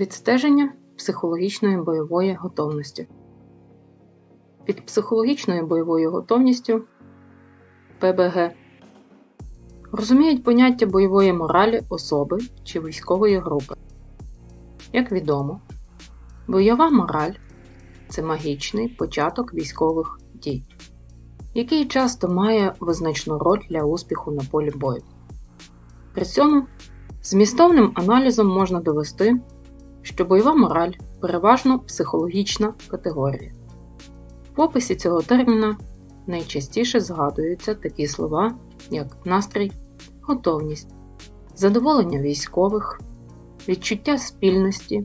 Відстеження психологічної бойової готовності. Під психологічною бойовою готовністю ПБГ розуміють поняття бойової моралі особи чи військової групи. Як відомо, бойова мораль це магічний початок військових дій, який часто має визначну роль для успіху на полі бою. При цьому змістовним аналізом можна довести, що бойова мораль переважно психологічна категорія. В описі цього терміна найчастіше згадуються такі слова, як настрій, готовність, задоволення військових, відчуття спільності,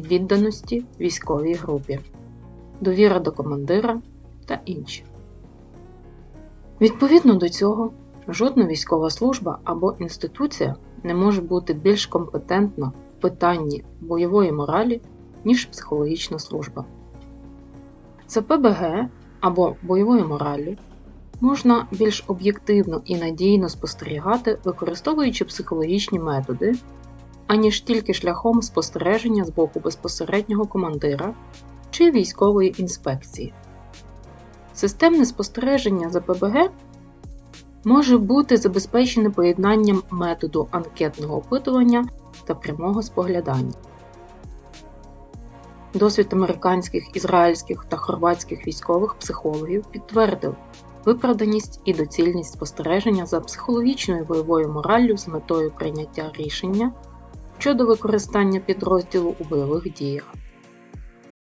відданості військовій групі, довіра до командира та інші. Відповідно до цього, жодна військова служба або інституція не може бути більш компетентна питанні бойової моралі, ніж психологічна служба. За ПБГ або бойовою мораллю можна більш об'єктивно і надійно спостерігати, використовуючи психологічні методи, аніж тільки шляхом спостереження з боку безпосереднього командира чи військової інспекції. Системне спостереження за ПБГ може бути забезпечене поєднанням методу анкетного опитування та прямого споглядання. Досвід американських, ізраїльських та хорватських військових психологів підтвердив виправданість і доцільність спостереження за психологічною бойовою мораллю з метою прийняття рішення щодо використання підрозділу у бойових діях.